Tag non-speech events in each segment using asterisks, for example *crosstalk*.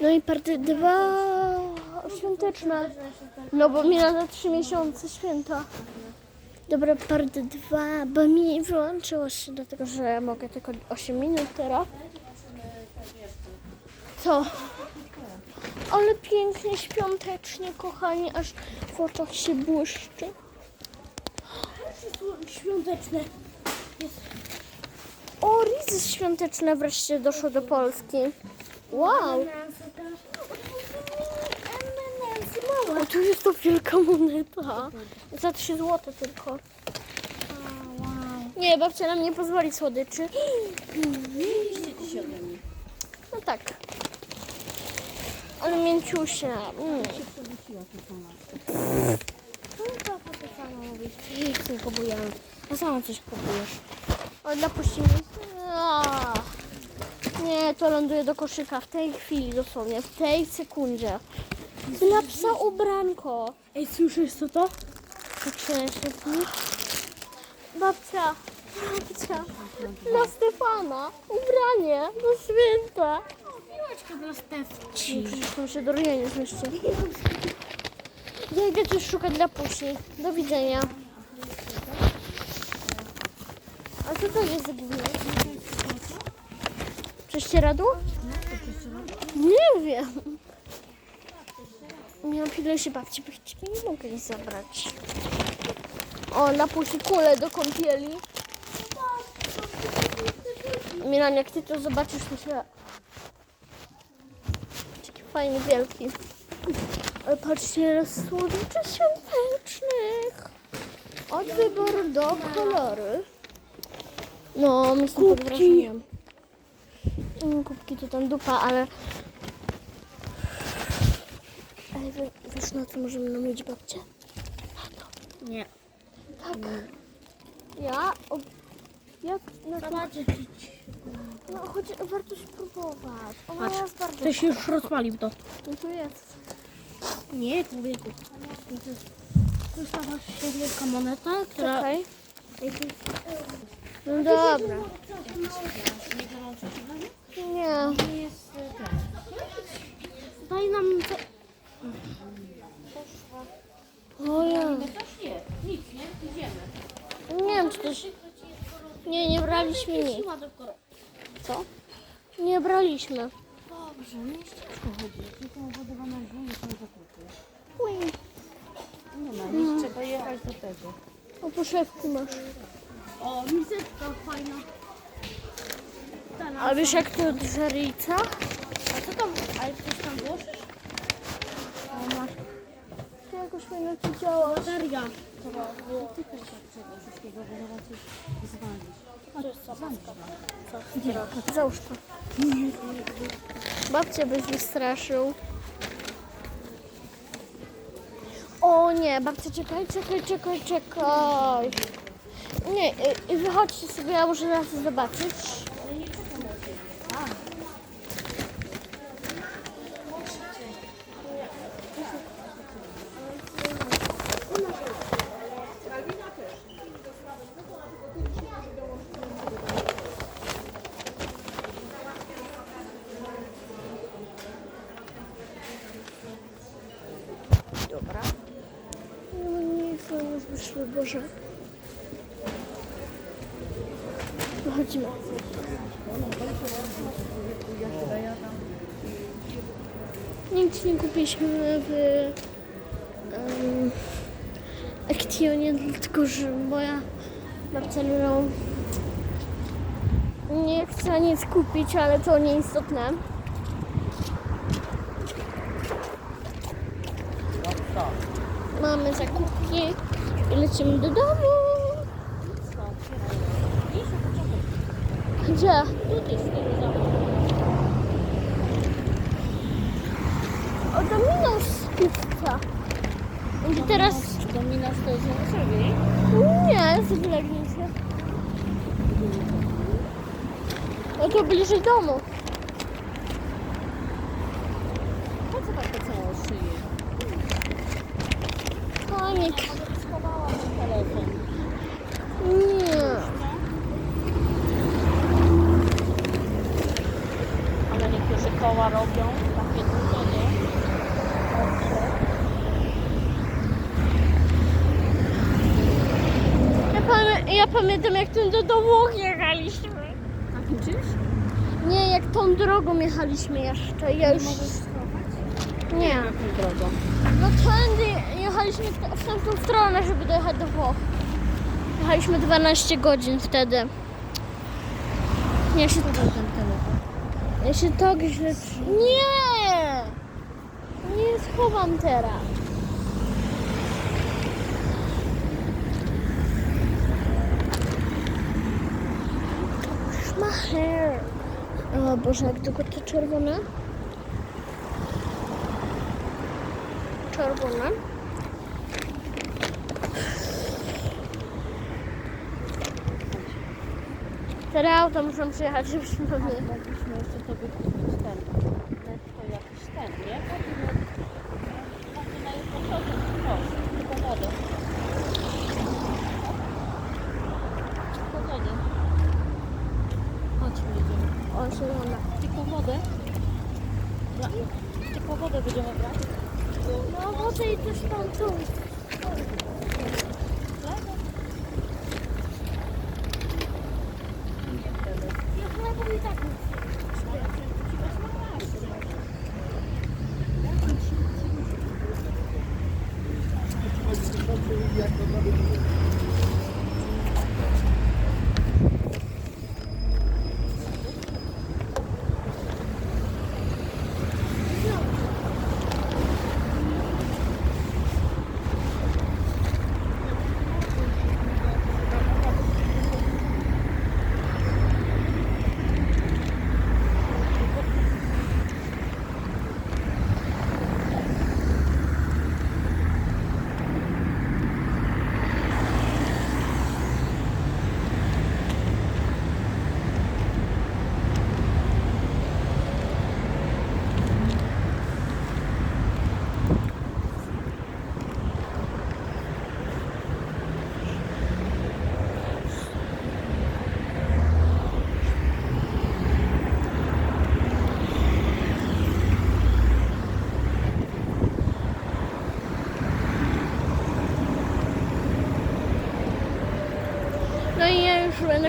No i party dwa świąteczne. No bo mi za trzy miesiące święta. Dobra, party dwa, bo mi wyłączyło się, dlatego że mogę tylko 8 minut teraz. Co? Ale pięknie, świątecznie, kochani, aż w oczach się błyszczy. Świąteczne. O, rizy świąteczne wreszcie doszło do Polski. Wow! O, tu jest to wielka moneta. Za 3 zł tylko. Nie, babcia nam nie pozwoli słodyczy. No tak. Ale mięciusia. Mm. No. Nic nie kupujemy. A sama coś kupujesz. O, dla puścimy. A. Nie, to ląduje do koszyka w tej chwili dosłownie, w tej sekundzie. Dla psa ubranko. Ej, słyszysz co to? Świetli. Babcia, babcia, dla Stefana, ubranie do święta. Piłeczka dla Stefci. Przecież tam się do ryja nie zmieści. Ja idę coś szukać dla pusi. Do widzenia. A co to jest za? Prześcieradło? Nie wiem. Miałam się babci, bo chcieli nie mogę jej zabrać. O, dla pusi kule do kąpieli. Milan, jak ty to zobaczysz, to się... Taki fajny, wielki. Ale patrzcie, słodyczy świątecznych. Od wyboru do kolory. No, mi są pod wrażeniem. Mm, Kubki to tam dupa, ale... Ej, wie- wiesz na co możemy namówić babcię? Nie. Tak. Ja? O, jak? Na to, Zobaczcie. no, choć warto spróbować. Ona Patrz, jest bardzo... To się już rozpalił to. No tu jest. Nie, człowieku. To to taka się wielka moneta, która... Czekaj. No dobra. Nie. Daj nam te... O ja. Nie, nic, nie? Idziemy. Nie wiem, czy też... Nie, nie braliśmy nic. Co? Nie braliśmy. Dobrze, nie jest ciężko chodzić. Tylko obudowana drzwi są zakupy. Ui. Nie ma, nic trzeba jechać do tego. O, poszewki masz. O, mizetka fajna. A wiesz jak to od żeryjca? A co tam? Ale coś tam włożysz? Masz To jakoś fajnie to działa. bateria. Trzeba było tykać od tego wszystkiego, bo zaraz coś zwalisz. A to jest. Co? Załóż to. Babcię byś wystraszył. O nie, babcia, czekaj, czekaj, czekaj, czekaj. Nie, y, y, wychodźcie sobie, ja muszę raz zobaczyć. Boże. Wychodzimy. Nic nie kupiliśmy w um, Actionie, dlatego że moja babcia no, nie chce nic kupić, ale to nieistotne. Mamy zakupki i lecimy do domu. Gdzie? O, Domino's Pizza. I teraz... Dominas to jest w Warszawie. Nie, w Legnicy. No to bliżej domu. Ja, pamię ja pamiętam jak tym do domu jechaliśmy. Takim czymś? Nie, jak tą drogą jechaliśmy jeszcze. Ja już... Nie. No tędy jechaliśmy w tamtą stronę, żeby dojechać do Włoch. Jechaliśmy 12 godzin wtedy. Nie, się ja się tak źle... Nie! Nie schowam teraz. Szmacher. O Boże, jak tylko to czerwone. Czerwone. Teraz auto muszą przyjechać, żebyśmy mogli. Mogliśmy jeszcze sobie kupić ten. To jakiś ten, nie? Taki na, na początek, proszę, tylko wodę. Tylko wodę. Chodźmy, jedziemy. O, zielona. Tylko wodę. Tylko wodę będziemy brać. No wodę i też tam tu.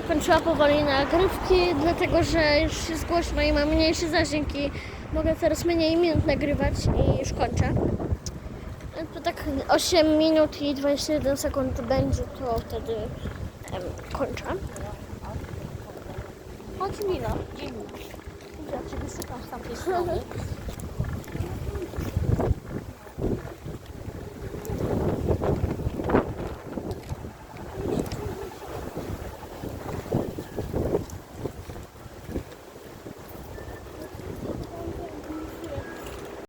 Kończyła powoli nagrywki, dlatego że już jest głośno i mam mniejszy zasięg i mogę teraz mniej minut nagrywać i już kończę. To tak 8 minut i 21 sekund będzie, to wtedy em, kończę. Chodź Mila, dzień. Ja Ciebie szukam z tamtej strony. *laughs*